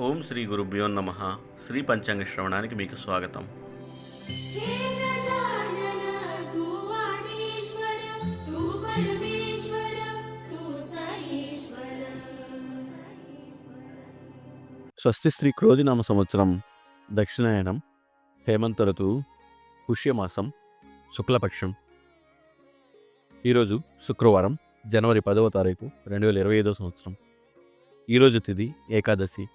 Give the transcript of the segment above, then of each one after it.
ఓం శ్రీ గురుభ్యో నమ. శ్రీ పంచాంగ శ్రవణానికి మీకు స్వాగతం. స్వస్తి శ్రీ క్రోధినామ సంవత్సరం దక్షిణాయనం హేమంత ఋతువు పుష్యమాసం శుక్లపక్షం. ఈరోజు శుక్రవారం జనవరి పదవ తారీఖు రెండు వేల ఇరవై ఐదో సంవత్సరం. ఈరోజు తిది ఏకాదశి.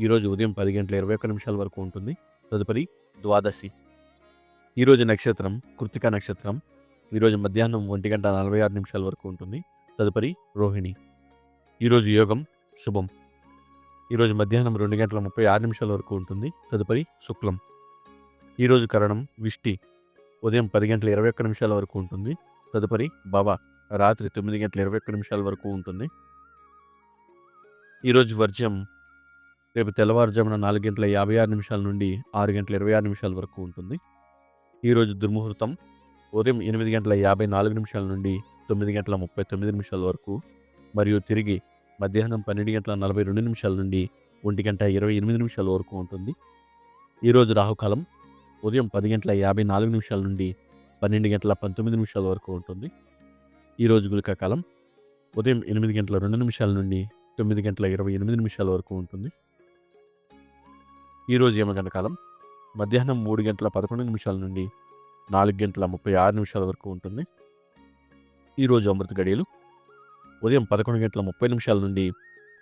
ఈరోజు ఉదయం పది గంటల ఇరవై ఒక్క నిమిషాల వరకు ఉంటుంది. తదుపరి ద్వాదశి. ఈరోజు నక్షత్రం కృతిక నక్షత్రం ఈరోజు మధ్యాహ్నం ఒంటి గంట నలభై ఆరు నిమిషాల వరకు ఉంటుంది. తదుపరి రోహిణి. ఈరోజు యోగం శుభం. ఈరోజు మధ్యాహ్నం రెండు గంటల ముప్పై ఆరు నిమిషాల వరకు ఉంటుంది. తదుపరి శుక్లం. ఈరోజు కరణం విష్టి. ఉదయం పది గంటల ఇరవై ఒక్క నిమిషాల వరకు ఉంటుంది. తదుపరి భవ. రాత్రి తొమ్మిది గంటల ఇరవై ఒక్క నిమిషాల వరకు ఉంటుంది. ఈరోజు వర్జ్యం రేపు తెల్లవారుజామున నాలుగు గంటల యాభై ఆరు నిమిషాల నుండి ఆరు గంటల ఇరవై ఆరు నిమిషాల వరకు ఉంటుంది. ఈరోజు దుర్ముహూర్తం ఉదయం ఎనిమిది గంటల యాభై నాలుగు నిమిషాల నుండి తొమ్మిది గంటల ముప్పై తొమ్మిది నిమిషాల వరకు మరియు తిరిగి మధ్యాహ్నం పన్నెండు గంటల నలభై రెండు నిమిషాల నుండి ఒంటి గంట ఇరవై ఎనిమిది నిమిషాల వరకు ఉంటుంది. ఈరోజు రాహుకాలం ఉదయం పది గంటల యాభై నాలుగు నిమిషాల నుండి పన్నెండు గంటల పంతొమ్మిది నిమిషాల వరకు ఉంటుంది. ఈరోజు గుళిక కాలం ఉదయం ఎనిమిది గంటల రెండు నిమిషాల నుండి తొమ్మిది గంటల ఇరవై ఎనిమిది నిమిషాల వరకు ఉంటుంది. ఈరోజు యమగంట కాలం? మధ్యాహ్నం మూడు గంటల పదకొండు నిమిషాల నుండి నాలుగు గంటల ముప్పై ఆరు నిమిషాల వరకు ఉంటుంది. ఈరోజు అమృత గడియలు ఉదయం పదకొండు గంటల ముప్పై నిమిషాల నుండి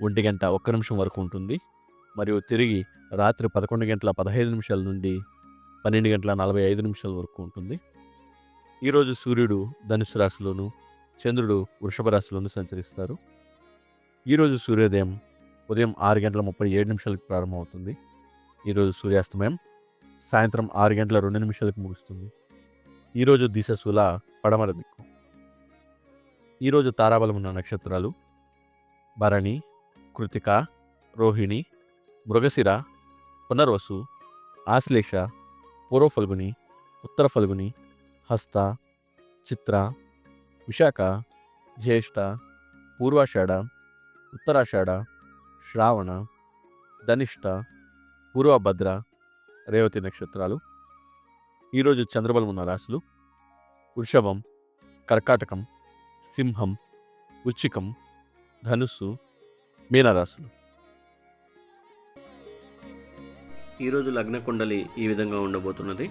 ఒంటి గంట ఒక్క నిమిషం వరకు ఉంటుంది. మరియు తిరిగి రాత్రి పదకొండు గంటల పదహైదు నిమిషాల నుండి పన్నెండు గంటల నలభై ఐదు నిమిషాల వరకు ఉంటుంది. ఈరోజు సూర్యుడు ధనుసు రాశిలోను చంద్రుడు వృషభ రాశిలోను సంచరిస్తారు. ఈరోజు సూర్యోదయం ఉదయం ఆరు గంటల ముప్పై ఏడు నిమిషాలకు ప్రారంభమవుతుంది. ఈరోజు సూర్యాస్తమయం సాయంత్రం ఆరు గంటల రెండు నిమిషాలకు ముగుస్తుంది. ఈరోజు దిశశూల పడమర దిక్కు. ఈరోజు తారాబలం ఉన్న నక్షత్రాలు భరణి కృతిక రోహిణి మృగశిర పునర్వసు ఆశ్లేష పూర్వ ఫల్గుని ఉత్తర ఫల్గుని హస్త చిత్ర విశాఖ జ్యేష్ఠ పూర్వాషాఢ ఉత్తరాషాఢ శ్రావణ ధనిష్ట పూర్వభద్ర రేవతి నక్షత్రాలు. ఈరోజు చంద్రబలం ఉన్న రాశులు. వృషభం కర్కాటకం సింహం ఉచ్చికం ధనుస్సు మీనరాశులు. ఈరోజు లగ్న కుండలి ఈ విధంగా ఉండబోతున్నది.